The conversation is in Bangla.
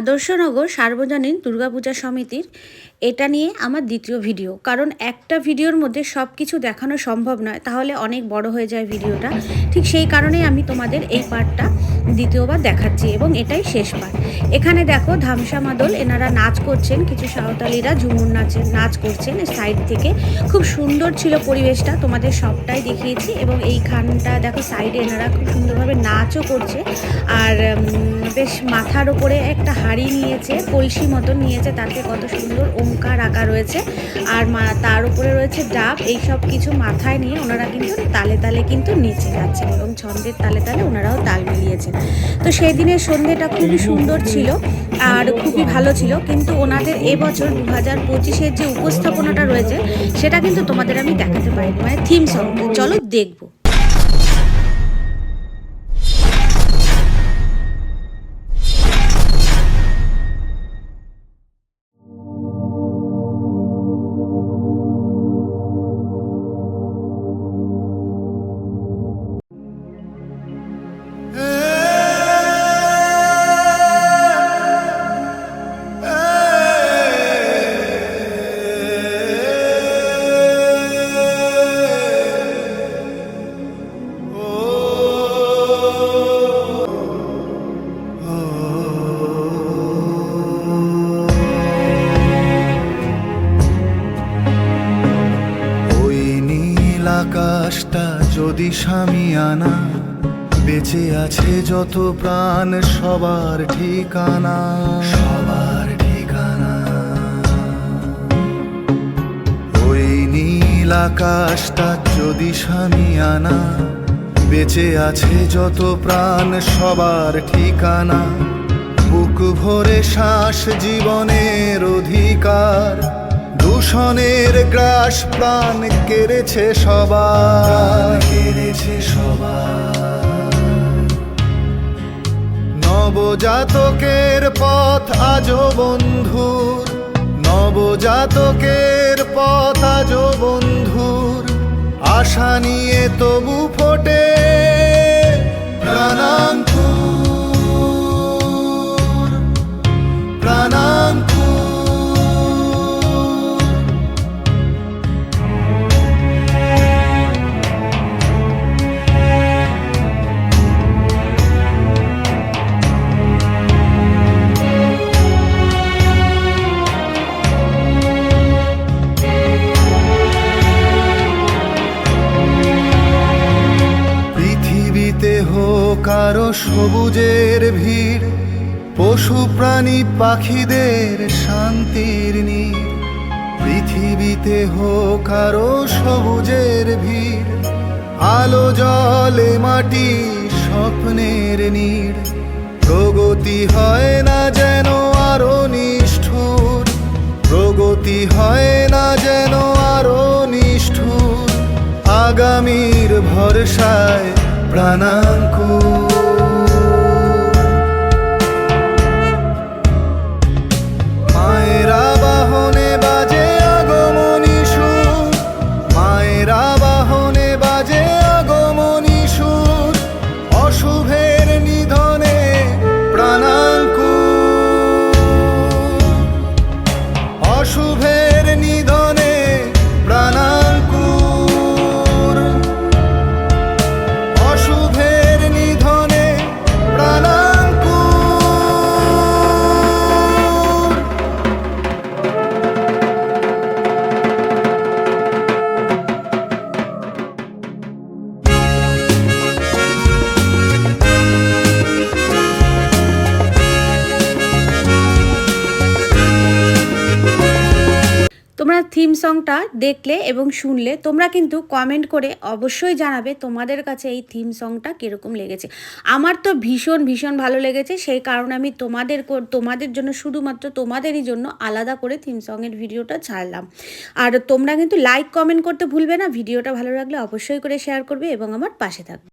আদর্শনগর সার্বজনীন দুর্গাপূজা সমিতির এটা নিয়ে আমার দ্বিতীয় ভিডিও। কারণ একটা ভিডিওর মধ্যে সব কিছু দেখানো সম্ভব নয়, তাহলে অনেক বড় হয়ে যায় ভিডিওটা। ঠিক সেই কারণেই আমি তোমাদের এই পার্টটা দ্বিতীয়বার দেখাচ্ছি এবং এটাই শেষ পার্ট এখানে দেখো ধামসা মাদল, এনারা নাচ করছেন, কিছু সাঁওতালিরা ঝুমুর নাচের নাচ করছেন সাইড থেকে। খুব সুন্দর ছিল পরিবেশটা, তোমাদের সবটাই দেখিয়েছি এবং এইখানটা দেখো সাইডে এনারা খুব সুন্দরভাবে নাচও করছে। আর বেশ মাথার ওপরে একটা হাড়ি নিয়েছে, কলসি মতো নিয়েছে, তাতে কত সুন্দর ওঙ্কার আঁকা রয়েছে। আর তার উপরে রয়েছে ডাব এই সব কিছু মাথায় নিয়ে ওনারা কিন্তু তালে তালে কিন্তু নেচে যাচ্ছেন এবং ছন্দের তালে তালে ওনারাও তাল মিলিয়েছেন। তো সেই দিনের সন্ধ্যেটা খুবই সুন্দর ছিল আর খুবই ভালো ছিল। কিন্তু ওনাদের এবছর দু হাজার পঁচিশের যে উপস্থাপনাটা রয়েছে, সেটা কিন্তু তোমাদের আমি দেখাতে পারিনি। মানে থিম সং চলো দেখব। আকাশটা যদি আনা, বেঁচে আছে যত প্রাণ, সবার ঠিকানা। সবার ঠিকানা। ওই নীল আকাশটা যদি আনা, বেঁচে আছে যত প্রাণ, সবার ঠিকানা। বুক ভরে শ্বাস জীবনের অধিকার। দূষণের গ্রাস প্রাণ কেড়েছে সবার কেড়েছে সবার নবজাতকের পথ আজো বন্ধুর, নবজাতকের পথ আজো বন্ধুর। আশা নিয়ে তবু ফোটে প্রাণাঙ্কুর আরও সবুজের ভিড়, পশু প্রাণী পাখিদের শান্তির নীড়। পৃথিবীতে হোক আরও সবুজের ভিড়, আলো জলে মাটি স্বপ্নের নীড়। প্রগতি হয় না যেন আরও নিষ্ঠুর, প্রগতি হয় না যেন আরও নিষ্ঠুর। আগামীর ভরসায় প্রাণাঙ্কুর। তোমরা থিম সংটা দেখলে এবং শুনলে, তোমরা কিন্তু কমেন্ট করে অবশ্যই জানাবে তোমাদের কাছে এই থিম সংটা কীরকম লেগেছে। আমার তো ভীষণ ভীষণ ভালো লেগেছে, সেই কারণে আমি তোমাদের তোমাদের জন্য শুধুমাত্র তোমাদেরই জন্য আলাদা করে থিম সংয়ের ভিডিওটা ছাড়লাম। আর তোমরা কিন্তু লাইক কমেন্ট করতে ভুলবে না, ভিডিওটা ভালো লাগলে অবশ্যই করে শেয়ার করবে এবং আমার পাশে থাকবে।